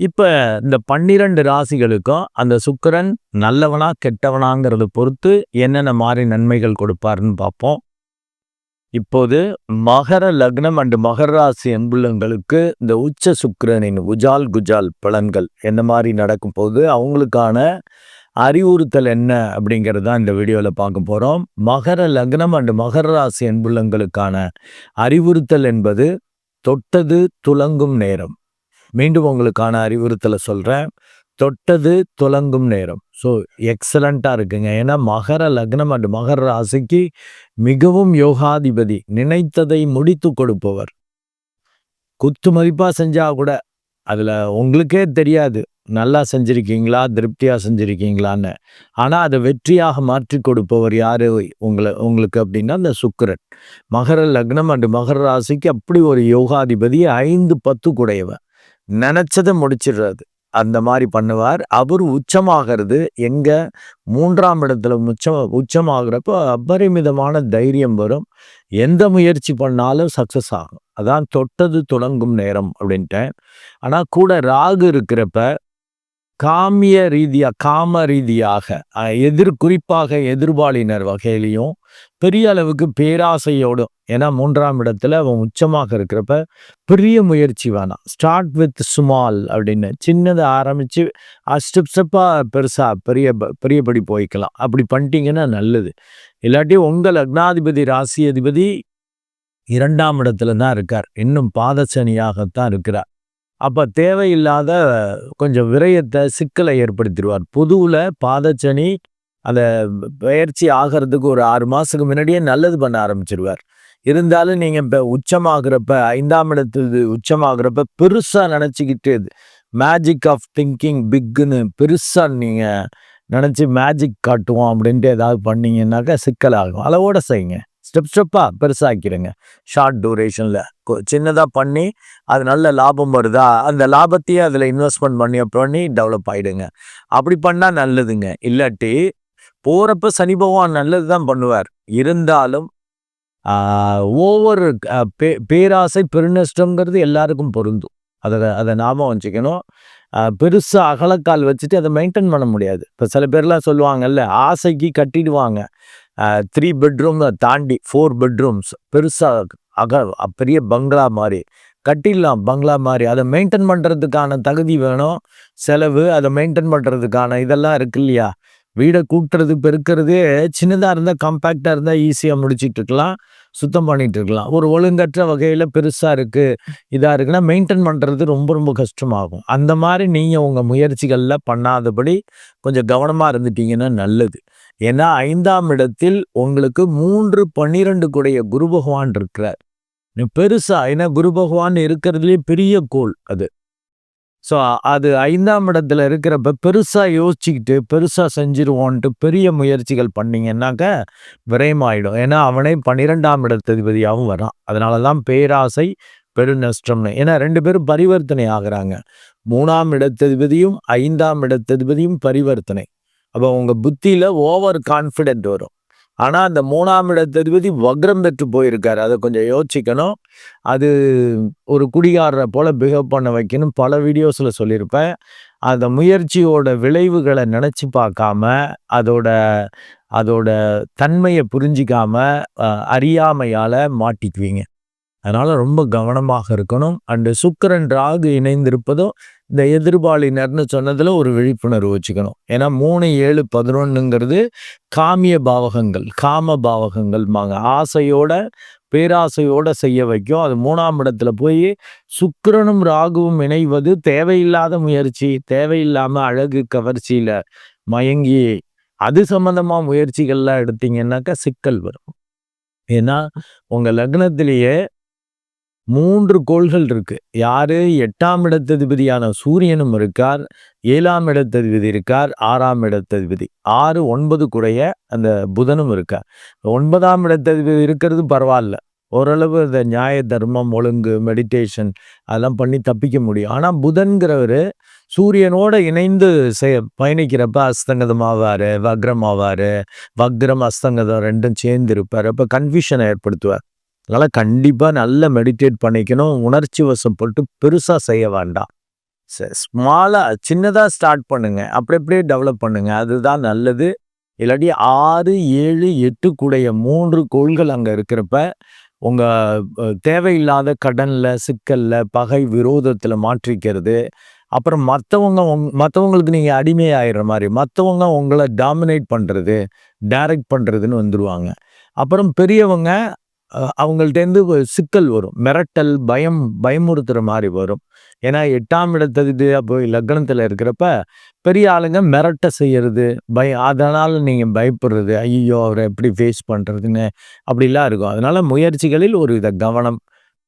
இப்போ இந்த பன்னிரண்டு ராசிகளுக்கும் அந்த சுக்கரன் நல்லவனா கெட்டவனாங்கிறத பொறுத்து என்னென்ன மாதிரி நன்மைகள் கொடுப்பாருன்னு பார்ப்போம். இப்போது மகர லக்னம் அண்டு மகர ராசி அன்புள்ளங்களுக்கு இந்த உச்ச சுக்கரனின் உஜால் குஜால் பலன்கள் என்ன மாதிரி நடக்கும் போது அவங்களுக்கான அறிவுறுத்தல் என்ன அப்படிங்கிறது தான் இந்த வீடியோவில் பார்க்க போகிறோம் மகர லக்னம் அண்டு மகர ராசி அன்புள்ளங்களுக்கான அறிவுறுத்தல் என்பது தொட்டது துலங்கும் நேரம். மீண்டும் உங்களுக்கான அறிவுறுத்தலை சொல்கிறேன் தொட்டது துலங்கும் நேரம். ஸோ எக்ஸலண்ட்டாக இருக்குங்க. ஏன்னா மகர லக்னம் அண்டு மகர ராசிக்கு மிகவும் யோகாதிபதி. நினைத்ததை முடித்து கொடுப்பவர். குத்து மதிப்பாக செஞ்சால் கூட அதில் உங்களுக்கே தெரியாது. நல்லா செஞ்சுருக்கீங்களா? திருப்தியாக செஞ்சுருக்கீங்களான்னு. ஆனால் அதை வெற்றியாக மாற்றி கொடுப்பவர் யார்? உங்களை உங்களுக்கு அப்படின்னா அந்த சுக்கரன். மகர லக்னம் அண்டு மகர ராசிக்கு அப்படி ஒரு யோகாதிபதி ஐந்து பத்து குடையவன் நினச்சதை முடிச்சிடுறது அந்த மாதிரி பண்ணுவார். அவர் உச்சமாகிறது எங்கே மூன்றாம் இடத்துல உச்சம் உச்சமாகிறப்போ அபரிமிதமான தைரியம் வரும். எந்த முயற்சி பண்ணாலும் சக்ஸஸ் ஆகும். அதான் தொட்டது தொடங்கும் நேரம் அப்படின்ட்டேன். ஆனால் கூட ராகு இருக்கிறப்ப காமிய ரீதியாக காம ரீதியாக எதிர் குறிப்பாக எதிர்பாலினர் வகையிலையும் பெரிய அளவுக்கு பேராசையோடும் ஏன்னா மூன்றாம் இடத்துல அவன் உச்சமாக இருக்கிறப்ப பெரிய முயற்சி வேணாம். ஸ்டார்ட் வித் ஸ்மால் அப்படின்னு சின்னதை ஆரம்பித்து ஸ்டெப் ஸ்டெப்பாக பெருசாக பெரிய பெரியபடி போய்க்கலாம். அப்படி பண்ணிட்டீங்கன்னா நல்லது. இல்லாட்டி உங்கள் லக்னாதிபதி ராசி அதிபதி இரண்டாம் இடத்துல தான் இருக்கார். இன்னும் பாதசனியாகத்தான் இருக்கிறார். அப்போ தேவையில்லாத கொஞ்சம் விரயத்தை சிக்கலை ஏற்படுத்திடுவார். புதுவில் பாதச்சனி அந்த பயிற்சி ஆகிறதுக்கு ஒரு ஆறு மாதத்துக்கு முன்னாடியே நல்லது பண்ண ஆரம்பிச்சிருவார். இருந்தாலும் நீங்கள் இப்போ உச்சமாகிறப்ப ஐந்தாம் இடத்துல உச்சமாகிறப்ப பெருசாக நினச்சிக்கிட்டு மேஜிக் ஆஃப் திங்கிங் பிக்குன்னு பெருசாக நீங்கள் நினச்சி மேஜிக் காட்டுவோம் அப்படின்ட்டு ஏதாவது பண்ணிங்கன்னாக்கா சிக்கலாகும். அளவோட செய்யுங்க. ஸ்டெப் ஸ்டெப்பாக பெருசாக்கிடுங்க. ஷார்ட் டூரேஷனில் சின்னதாக பண்ணி அது நல்ல லாபம் வருதா அந்த லாபத்தையே அதில் இன்வெஸ்ட்மெண்ட் பண்ணி பண்ணி டெவலப் ஆகிடுங்க அப்படி பண்ணால் நல்லதுங்க. இல்லாட்டி போகிறப்ப சனி பகவான் நல்லது தான் பண்ணுவார். இருந்தாலும் ஒவ்வொரு பே பேராசை பெருநஷ்டங்கிறது எல்லாருக்கும் பொருந்தும். அதை அதை ஞாபகம் வச்சுக்கணும் பெருசாக அகலக்கால் வச்சுட்டு அதை மெயின்டைன் பண்ண முடியாது. இப்போ சில பேர்லாம் சொல்லுவாங்கல்ல ஆசைக்கு கட்டிடுவாங்க. த்ரீ பெட்ரூம் தாண்டி ஃபோர் பெட்ரூம்ஸ் பெருசாக அக பெரிய பங்களா மாதிரி. கட்டிடலாம் பங்களா மாதிரி. அதை மெயின்டைன் பண்ணுறதுக்கான தகுதி வேணும். செலவு அதை மெயின்டைன் பண்ணுறதுக்கான இதெல்லாம் இருக்கு இல்லையா? வீடை கூட்டுறது பெருக்கிறது சின்னதாக இருந்தால் காம்பேக்டாக இருந்தால் ஈஸியாக முடிச்சிட்டு இருக்கலாம். சுத்தம் பண்ணிகிட்ருக்கலாம் இருக்கலாம். ஒரு ஒழுங்கற்ற வகையில் பெருசாக இருக்குது இதாக இருக்குன்னா மெயின்டைன் பண்ணுறது ரொம்ப ரொம்ப கஷ்டமாகும். அந்த மாதிரி நீங்கள் உங்கள் முயற்சிகளில் பண்ணாதபடி கொஞ்சம் கவனமாக இருந்துட்டீங்கன்னா நல்லது. ஏன்னா ஐந்தாம் இடத்தில் உங்களுக்கு மூன்று பன்னிரெண்டு கூடைய குரு பகவான் இருக்கிறார். பெருசாக ஏன்னா குரு பகவான் இருக்கிறதுலே பெரிய கோல் அது. ஸோ அது ஐந்தாம் இடத்துல இருக்கிறப்ப பெருசாக யோசிச்சுக்கிட்டு பெருசாக செஞ்சிருவோன்ட்டு பெரிய முயற்சிகள் பண்ணிங்கன்னாக்க விரயமாயிடும் ஏன்னா அவனே பன்னிரெண்டாம் இடத்ததிபதியாகவும் வரான் அதனால தான் பேராசை பெருநஷ்டம்னு. ஏன்னா ரெண்டு பேரும் பரிவர்த்தனை ஆகிறாங்க. மூணாம் இடத்ததிபதியும் ஐந்தாம் இடத்ததிபதியும் பரிவர்த்தனை. அப்போ உங்கள் புத்தியில் ஓவர் கான்ஃபிடென்ட் வரும். ஆனால் அந்த மூணாம் இடத்ததிபதி வக்ரம் பெற்று போயிருக்கார். அதை கொஞ்சம் யோசிக்கணும். அது ஒரு குடிகாரரை போல் பிஹேவ் பண்ண வைக்கணும். பல வீடியோஸில் சொல்லியிருப்பேன். அந்த முயற்சியோட விளைவுகளை நினச்சி பார்க்காம அதோட அதோட தன்மையை புரிஞ்சிக்காம அறியாமையால் மாட்டிக்குவீங்க. அதனால் ரொம்ப கவனமாக இருக்கணும். அண்டு சுக்கரன் ராகு இணைந்திருப்பதும் இந்த எதிர்பாலினர்னு சொன்னதில் ஒரு விழிப்புணர்வு வச்சுக்கணும். ஏன்னா மூணு ஏழு பதினொன்றுங்கிறது காமிய பாவகங்கள் காம பாவகங்கள்மாங்க ஆசையோட பேராசையோட செய்ய வைக்கும். அது மூணாம் இடத்துல போய் சுக்கரனும் ராகுவும் இணைவது தேவையில்லாத முயற்சி தேவையில்லாமல் அழகு கவர்ச்சியில் மயங்கி அது சம்மந்தமாக முயற்சிகள்லாம் எடுத்தீங்கன்னாக்கா சிக்கல் வரும். ஏன்னா உங்கள் லக்னத்திலேயே மூன்று கோள்கள் இருக்கு. யாரு? எட்டாம் இடத்ததிபதியான சூரியனும் இருக்கார். ஏழாம் இடத்ததிபதி இருக்கார். ஆறாம் இடத்ததிபதி. ஆறு ஒன்பது குறைய அந்த புதனும் இருக்கார். ஒன்பதாம் இடத்ததிபதி இருக்கிறது பரவாயில்ல. ஓரளவு இந்த நியாய தர்மம் ஒழுங்கு மெடிடேஷன் அதெல்லாம் பண்ணி தப்பிக்க முடியும். ஆனால் புதன்கிறவர் சூரியனோட இணைந்து செய பயணிக்கிறப்ப அஸ்தங்கதம் ஆவார் வக்ரம் ஆவார் வக்ரம் அஸ்தங்கதம் ரெண்டும் சேர்ந்து இருப்பார் அப்போ கன்ஃபியூஷனை ஏற்படுத்துவார். அதனால் கண்டிப்பாக நல்லா மெடிடேட் பண்ணிக்கணும். உணர்ச்சி வசப்பட்டு பெருசாக செய்ய வேண்டாம். ஸ்மாலாக சின்னதாக ஸ்டார்ட் பண்ணுங்கள் அப்படி அப்படியே டெவலப் பண்ணுங்கள் அதுதான் நல்லது. இல்லாட்டி ஆறு ஏழு எட்டு கூடைய மூன்று கோள்கள் அங்கே இருக்கிறப்ப உங்கள் தேவையில்லாத கடனில் சிக்கலில் பகை விரோதத்தில் மாற்றிக்கிறது. அப்புறம் மற்றவங்க உங் மற்றவங்களுக்கு நீங்கள் அடிமையாகிற மாதிரி மற்றவங்க உங்களை டாமினேட் பண்ணுறது டைரக்ட் பண்ணுறதுன்னு வந்துடுவாங்க அப்புறம் பெரியவங்க அவங்கள்ட்டேருந்து சிக்கல் வரும். மிரட்டல் பயம் பயமுறுத்துகிற மாதிரி வரும். ஏன்னா எட்டாம் இடத்துக்கு போய் லக்னத்தில் இருக்கிறப்ப பெரிய ஆளுங்க மிரட்ட செய்யறது பய அதனால் நீங்கள் பயப்படுறது ஐயோ அவரை எப்படி ஃபேஸ் பண்ணுறதுன்னு அப்படிலாம் இருக்கும். அதனால் முயற்சிகளில் ஒரு வித கவனம்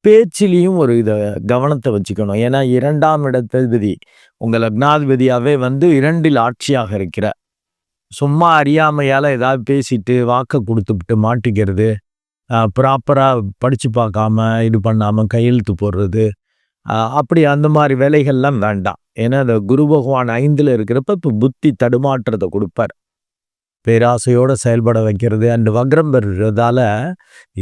பேச்சிலையும் ஒரு வித கவனத்தை வச்சுக்கணும். ஏன்னா இரண்டாம் இடத்ததிபதி உங்கள் லக்னாதிபதியாகவே வந்து இரண்டில் ஆட்சியாக இருக்கிற சும்மா அறியாமையால் ஏதாவது பேசிட்டு வாக்கை கொடுத்துட்டு மாட்டிக்கிறது ப்ராப்பராக படித்து பார்க்காம இது பண்ணாமல் கையெழுத்து போடுறது. அப்படி அந்த மாதிரி வேலைகள்லாம் வேண்டாம். ஏன்னா இந்த குரு பகவான் ஐந்தில் இருக்கிறப்ப இப்போ புத்தி தடுமாற்றத்தை கொடுப்பார். பேராசையோடு செயல்பட வைக்கிறது அண்டு வக்ரம் பெறுறதால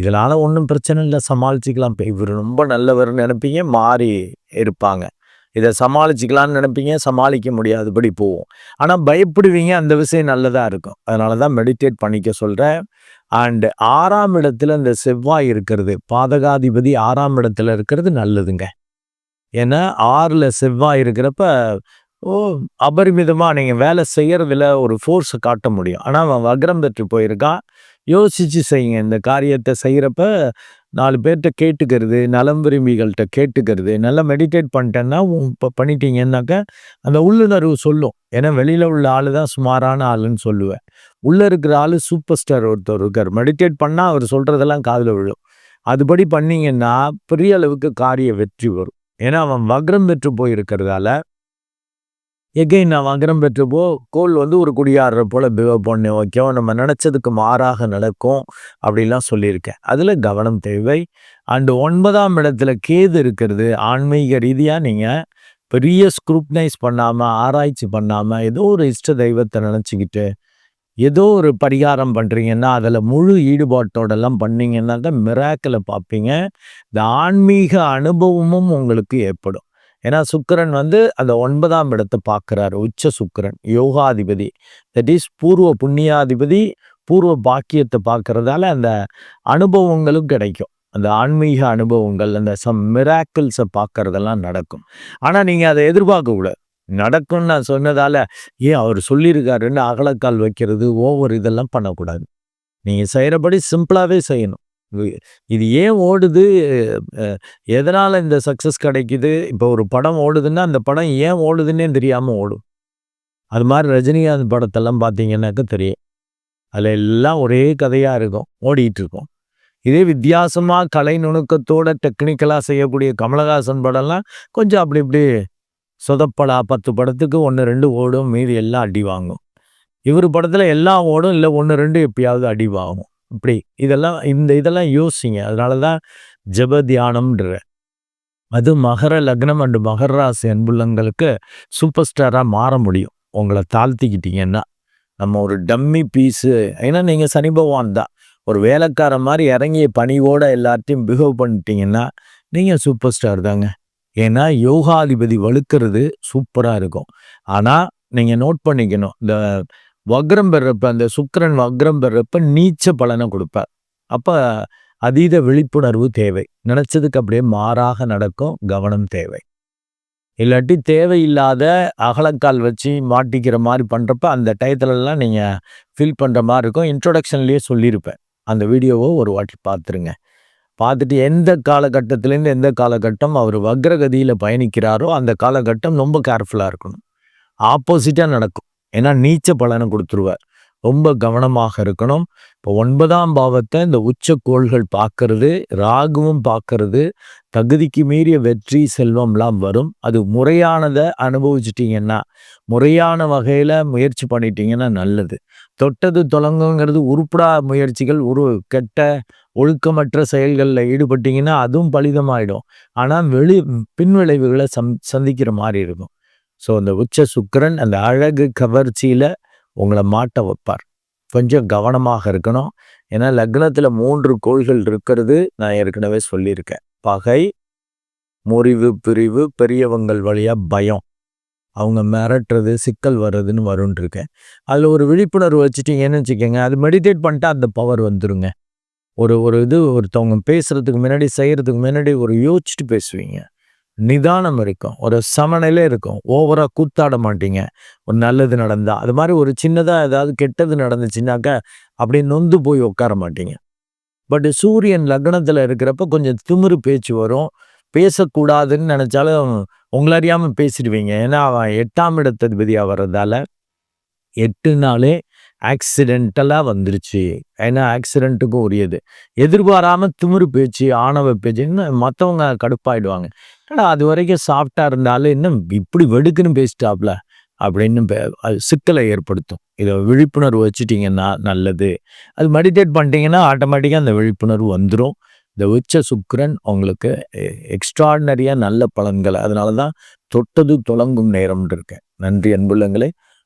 இதனால் ஒன்றும் பிரச்சனை இல்லை. சமாளிச்சுக்கலாம். இவர் ரொம்ப நல்லவர்னு நினைப்பீங்க மாறி இருப்பாங்க. இதை சமாளிச்சுக்கலான்னு நினைப்பீங்க சமாளிக்க முடியாதபடி போவோம் ஆனால் பயப்படுவீங்க அந்த விஷயம் நல்லதாக இருக்கும். அதனால தான் மெடிடேட் பண்ணிக்க சொல்கிறேன் அண்டு ஆறாம் இடத்துல இந்த செவ்வாய் இருக்கிறது பாதகாதிபதி ஆறாம் இடத்துல இருக்கிறது நல்லதுங்க. ஏன்னா ஆறில் செவ்வாய் இருக்கிறப்ப ஓ அபரிமிதமாக நீங்கள் வேலை செய்கிறதுல ஒரு ஃபோர்ஸை காட்ட முடியும். ஆனால் அவன் வக்ரம் பெற்று போயிருக்கான். யோசித்து செய்யுங்க இந்த காரியத்தை செய்கிறப்ப நாலு பேர்கிட்ட கேட்டுக்கிறது நலம் விரும்பிகள்கிட்ட கேட்டுக்கிறது நல்லா மெடிடேட் பண்ணிட்டேன்னா இப்போ பண்ணிட்டீங்கன்னாக்க அந்த உள்ளுணர்வு சொல்லும். ஏன்னா வெளியில் உள்ள ஆள் தான் சுமாரான ஆளுன்னு சொல்லுவேன். உள்ளே இருக்கிற ஆள் சூப்பர் ஸ்டார் ஒருத்தர் இருக்கார். மெடிடேட் பண்ணால் அவர் சொல்கிறதெல்லாம் காதில் விழும். அதுபடி பண்ணிங்கன்னா பெரிய அளவுக்கு காரிய வெற்றி வரும். ஏன்னா அவன் வக்ரம் பெற்று போயிருக்கிறதால எகைன் நான் வங்கரம் பெற்றப்போ கோல் வந்து ஒரு குடியாடுற போல் பிஹேவ் பண்ணி ஓகேவா நம்ம நினச்சதுக்கு மாறாக நடக்கும் அப்படிலாம் சொல்லியிருக்கேன். அதில் கவனம் தேவை. அண்டு ஒன்பதாம் இடத்துல கேது இருக்கிறது. ஆன்மீக ரீதியாக நீங்கள் பெரிய ஸ்க்ரூப்னைஸ் பண்ணாமல் ஆராய்ச்சி பண்ணாமல் ஏதோ ஒரு இஷ்ட தெய்வத்தை நினச்சிக்கிட்டு ஏதோ ஒரு பரிகாரம் பண்ணுறீங்கன்னா அதில் முழு ஈடுபாட்டோடெல்லாம் பண்ணிங்கன்னா தான் மிராக்கில் பார்ப்பீங்க. இந்த ஆன்மீக அனுபவமும் உங்களுக்கு ஏற்படும். ஏன்னா சுக்கரன் வந்து அந்த ஒன்பதாம் இடத்தை பார்க்குறாரு. உச்ச சுக்கரன் யோகாதிபதி. தட் இஸ் பூர்வ புண்ணியாதிபதி பூர்வ பாக்கியத்தை பார்க்கறதால அந்த அனுபவங்களும் கிடைக்கும். அந்த ஆன்மீக அனுபவங்கள் அந்த சம் மிராக்கிள்ஸை பார்க்கறதெல்லாம் நடக்கும். ஆனால் நீங்கள் அதை எதிர்பார்க்க கூடாது நடக்கும்னு நான் சொன்னதால ஏன் அவர் சொல்லியிருக்காருன்னு அகலக்கால் வைக்கிறது ஓவர் இதெல்லாம் பண்ணக்கூடாது. நீங்கள் செய்கிறபடி சிம்பிளாகவே செய்யணும். இது ஏன் ஓடுது? எதனால் இந்த சக்ஸஸ் கிடைக்குது? இப்போ ஒரு படம் ஓடுதுன்னா அந்த படம் ஏன் ஓடுதுன்னே தெரியாமல் ஓடும். அது மாதிரி ரஜினிகாந்த் படத்தெல்லாம் பார்த்தீங்கன்னாக்க தெரியும். அதில் எல்லாம் ஒரே கதையாக இருக்கும். ஓடிட்டு இருக்கும். இதே வித்தியாசமாக கலை நுணுக்கத்தோட டெக்னிக்கலாக செய்யக்கூடிய கமலஹாசன் படம்லாம் கொஞ்சம் அப்படி இப்படி சொதப்படா பத்து படத்துக்கு ஒன்று ரெண்டு ஓடும். மீதி எல்லாம் அடி வாங்கும். இவர் படத்தில் எல்லாம் ஓடும். இல்லை ஒன்று ரெண்டு எப்பயாவது அடி வாங்கும். இப்படி இதெல்லாம் இந்த இதெல்லாம் யோசிங்க. அதனால தான் ஜப தியானம்ன்ற அது மகர லக்னம் அண்டு மகர ராசி அன்புள்ளங்களுக்கு சூப்பர் ஸ்டாராக மாற முடியும். உங்களை தாழ்த்திக்கிட்டீங்கன்னா நம்ம ஒரு டம்மி பீஸு. ஏன்னா நீங்கள் சனி பகவான் தான். ஒரு வேலைக்கார மாதிரி இறங்கி பணிவோடு எல்லாத்தையும் பிஹேவ் பண்ணிட்டீங்கன்னா நீங்கள் சூப்பர் ஸ்டார் தாங்க. ஏன்னா யோகாதிபதி வலுக்கிறது சூப்பராக இருக்கும். ஆனால் நீங்கள் நோட் பண்ணிக்கணும். இந்த வக்ரம் பெறப்ப அந்த சுக்கரன் வக்ரம் பெறப்ப நீச்ச பலனை கொடுப்பார். அப்போ அதீத விழிப்புணர்வு தேவை. நினச்சதுக்கு அப்படியே மாறாக நடக்கும் கவனம் தேவை. இல்லாட்டி தேவையில்லாத அகலக்கால் வச்சு மாட்டிக்கிற மாதிரி பண்ணுறப்ப அந்த டயத்துலலாம் நீங்கள் ஃபீல் பண்ணுற மாதிரி இருக்கும். இன்ட்ரொடக்ஷன்லேயே சொல்லியிருப்பேன். அந்த வீடியோவை ஒரு வாட்டி பார்த்துருங்க. பார்த்துட்டு எந்த காலகட்டத்திலேருந்து எந்த காலகட்டம் அவர் வக்ரகதியில் பயணிக்கிறாரோ அந்த காலகட்டம் ரொம்ப கேர்ஃபுல்லாக இருக்கணும். ஆப்போசிட்டாக நடக்கும். ஏன்னா நீச்ச பலனை கொடுத்துருவார். ரொம்ப கவனமாக இருக்கணும். இப்போ ஒன்பதாம் பாவத்தை இந்த உச்ச கோள்கள் பார்க்கறது ராகுவும் பார்க்கறது தகுதிக்கு மீறிய வெற்றி செல்வம்லாம் வரும். அது முறையானதை அனுபவிச்சிட்டிங்கன்னா முறையான வகையில் முயற்சி பண்ணிட்டீங்கன்னா நல்லது. தொட்டது தொடங்குங்கிறது உருப்படா முயற்சிகள் ஒரு கெட்ட ஒழுக்கமற்ற செயல்களில் ஈடுபட்டிங்கன்னா அதுவும் பலிதமாயிடும். ஆனால் வெளி பின்விளைவுகளை சம் சந்திக்கிற மாதிரி இருக்கும். ஸோ அந்த உச்ச சுக்கரன் அந்த அழகு கவர்ச்சியில் உங்களை மாட்ட வைப்பார். கொஞ்சம் கவனமாக இருக்கணும். ஏன்னா லக்னத்தில் மூன்று கோள்கள் இருக்கிறது நான் ஏற்கனவே சொல்லியிருக்கேன். பகை முறிவு பிரிவு பெரியவங்கள் வழியாக பயம். அவங்க மிரட்டுறது சிக்கல் வர்றதுன்னு வரும்னு இருக்கேன் அதில் ஒரு விழிப்புணர்வு வச்சுட்டீங்கன்னு வச்சுக்கோங்க அது மெடிடேட் பண்ணிட்டா அந்த பவர் வந்துருங்க. ஒரு ஒரு இது ஒருத்தவங்க பேசுகிறதுக்கு முன்னாடி செய்கிறதுக்கு முன்னாடி ஒரு யோசிச்சுட்டு பேசுவீங்க. நிதானம் இருக்கும். ஒரு சமநிலை இருக்கும். ஓவராக கூத்தாட மாட்டீங்க. ஒரு நல்லது நடந்தால் அது மாதிரி ஒரு சின்னதாக ஏதாவது கெட்டது நடந்துச்சுன்னாக்க அப்படியே நொந்து போய் உட்கார மாட்டீங்க. பட் சூரியன் லக்னத்தில் இருக்கிறப்ப கொஞ்சம் திமிரு பேச்சு வரும். பேசக்கூடாதுன்னு நினச்சாலும் உங்களை அறியாமல் பேசிடுவீங்க. ஏன்னா அவன் எட்டாம் இடத்ததிபதியாக வர்றதால எட்டு நாளே ஆக்சிடென்டலாக வந்துருச்சு. ஏன்னா ஆக்சிடென்ட்டுக்கும் உரியது. எதிர்பாராமல் திமிரு பேச்சு ஆணவ பேச்சுன்னு மற்றவங்க கடுப்பாயிடுவாங்க. ஏன்னா அது வரைக்கும் சாஃப்டாக இருந்தாலும் இன்னும் இப்படி வெடுக்குன்னு பேசிட்டாப்ல? அப்படின்னு அது சிக்கலை ஏற்படுத்தும். இதை விழிப்புணர்வு வச்சுட்டிங்கன்னா நல்லது. அது மெடிடேட் பண்ணிட்டீங்கன்னா ஆட்டோமேட்டிக்காக அந்த விழிப்புணர்வு வந்துடும் இந்த உச்ச சுக்கரன் உங்களுக்கு எக்ஸ்ட்ராடினரியாக நல்ல பலன்கள் அதனால தான் தொட்டது தொடங்கும் நேரம்னு இருக்கேன். நன்றி அன்புள்ளங்களே.